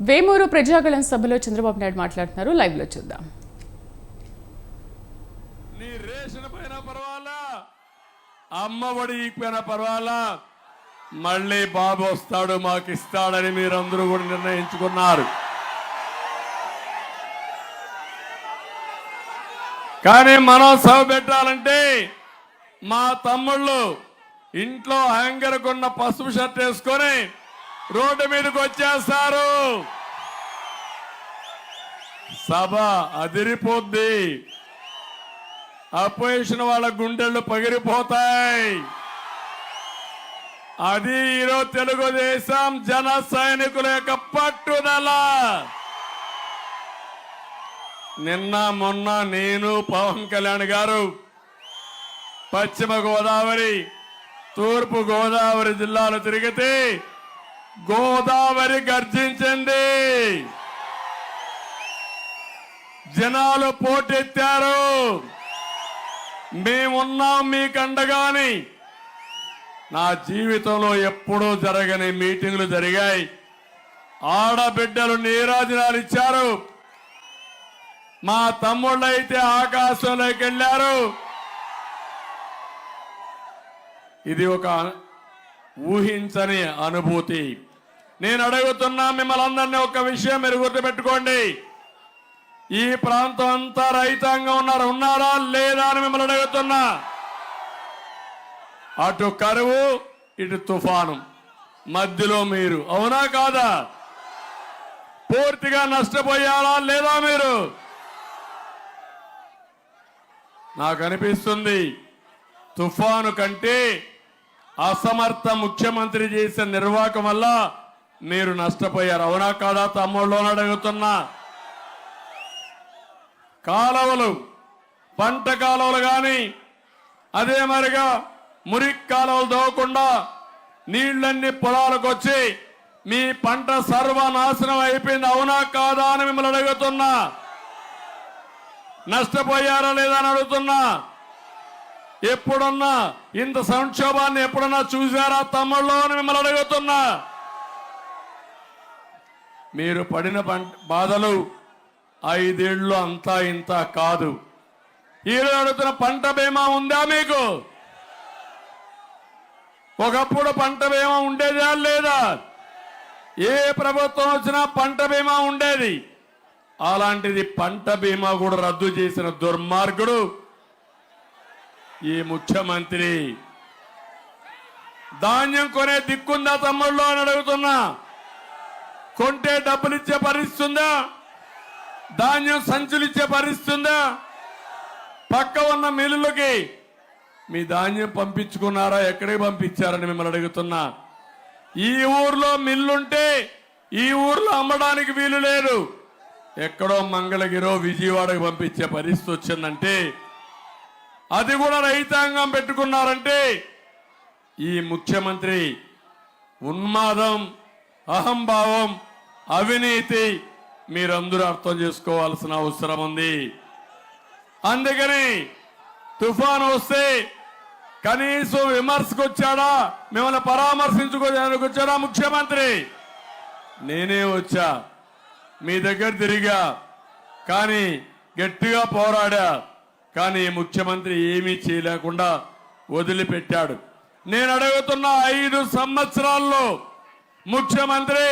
వేమూరు ప్రజాగళం సభలో చంద్రబాబు నాయుడు మాట్లాడుతున్నారు. లైవ్లో చూద్దాం. నీ రేషన్ పైన పర్వాలా? అమ్మ ఒడి పైన పర్వాలా? మళ్ళీ బాబు వస్తాడు మాకు ఇస్తాడని మీరందరూ కూడా నిర్ణయించుకున్నారు. కానీ మనం సభ పెట్టాలంటే మా తమ్ముళ్ళు ఇంట్లో హ్యాంగర్కున్న పసుపు షర్ట్ వేసుకొని రోడ్డు మీదకి వచ్చేస్తారు. సభ అదిరిపోద్ది. అపోజిషన్ వాళ్ళ గుండెళ్ళు పగిలిపోతాయి. అది ఈరోజు తెలుగుదేశం జన సైనికుల యొక్క పట్టుదల. నిన్న మొన్న నేను పవన్ కళ్యాణ్ గారు పశ్చిమ గోదావరి తూర్పు గోదావరి జిల్లాలో తిరిగితే గోదావరి గర్జించింది జనాలు పోటెత్తారు. మేమున్నాం మీకండగాని నా జీవితంలో ఎప్పుడూ జరగని మీటింగులు జరిగాయి. ఆడబిడ్డలు నీరాజనాలు ఇచ్చారు. మా తమ్ముళ్ళు అయితే ఆకాశంలోకి వెళ్ళారు. ఇది ఒక ఊహించని అనుభూతి. నేను అడుగుతున్నా మిమ్మల్ని అందరినీ ఒక విషయం మీరు గుర్తుపెట్టుకోండి. ఈ ప్రాంతం అంతా రైతాంగం ఉన్నారు. ఉన్నారా లేదా అని మిమ్మల్ని అడుగుతున్నా. అటు కరువు ఇటు తుఫాను. మధ్యలో మీరు. అవునా కాదా? పూర్తిగా నష్టపోయారా లేదా మీరు? నాకు అనిపిస్తుంది తుఫాను కంటే అసమర్థ ముఖ్యమంత్రి చేసిన నిర్వాహకం వల్ల మీరు నష్టపోయారు. అవునా కాదా తమ్ముళ్ళునని అడుగుతున్నా. కాలువలు పంట కాలువలు కానీ అదే మరిగా మురికి కాలువలు దోవకుండా నీళ్ళన్నీ పొలాలకు వచ్చి మీ పంట సర్వనాశనం అయిపోయింది. అవునా కాదా అని మిమ్మల్ని అడుగుతున్నా. నష్టపోయారా లేదా అని అడుగుతున్నా. ఎప్పుడన్నా ఇంత సంక్షోభాన్ని ఎప్పుడన్నా చూసారా తమ్ముళ్ళు అని మిమ్మల్ని అడుగుతున్నా. మీరు పడిన పంట బాధలు ఐదేళ్ళు అంతా ఇంత కాదు. ఈరోజు అడుగుతున్న పంట బీమా ఉందా మీకు? ఒకప్పుడు పంట బీమా ఉండేదా లేదా? ఏ ప్రభుత్వం వచ్చినా పంట బీమా ఉండేది. అలాంటిది పంట బీమా కూడా రద్దు చేసిన దుర్మార్గుడు ఈ ముఖ్యమంత్రి. ధాన్యం కొనే దిక్కుందా తమ్ముళ్ళు అని అడుగుతున్నా. కొంటే డబ్బులు ఇచ్చే పరిస్థితి ఉందా ధాన్యం సంచులు ఇచ్చే పరిస్థితి ఉందా పక్క ఉన్న మిల్లులకి మీ ధాన్యం పంపించుకున్నారా? ఎక్కడికి పంపించారని మిమ్మల్ని అడుగుతున్నా. ఈ ఊర్లో మిల్లుంటే ఈ ఊర్లో అమ్మడానికి వీలు లేదు. ఎక్కడో మంగళగిరో విజయవాడకు పంపించే పరిస్థితి వచ్చిందంటే అది కూడా రైతాంగం పెట్టుకున్నారంటే ఈ ముఖ్యమంత్రి ఉన్మాదం అహంభావం అవినీతి మీరందరూ అర్థం చేసుకోవాల్సిన అవసరం ఉంది. అందుకని తుఫాను వస్తే కనీసం విమర్శకు వచ్చాడా మిమ్మల్ని పరామర్శించుకోవడానికి వచ్చాడా ముఖ్యమంత్రి? నేనే వచ్చా మీ దగ్గర తిరిగా కానీ గట్టిగా పోరాడా కానీ ముఖ్యమంత్రి ఏమీ చేయలేకుండా వదిలిపెట్టాడు. నేను అడుగుతున్న ఐదు సంవత్సరాల్లో ముఖ్యమంత్రి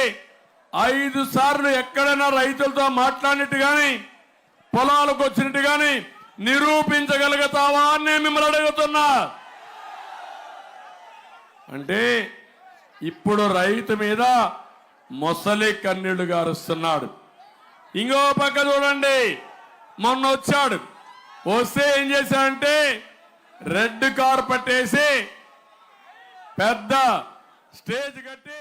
ఐదు సార్లు ఎక్కడైనా రైతులతో మాట్లాడినట్టు కానీ పొలాలకు వచ్చినట్టు కానీ నిరూపించగలుగుతావా అని నేను మిమ్మల్ని అడుగుతున్నా. అంటే ఇప్పుడు రైతు మీద మొసలి కన్నీళ్ళు గారుస్తున్నాడు. ఇంకో పక్క చూడండి మొన్న వచ్చాడు. వస్తే ఏం చేశాడంటే రెడ్ కార్పెట్ వేసి పెద్ద స్టేజ్ కట్టి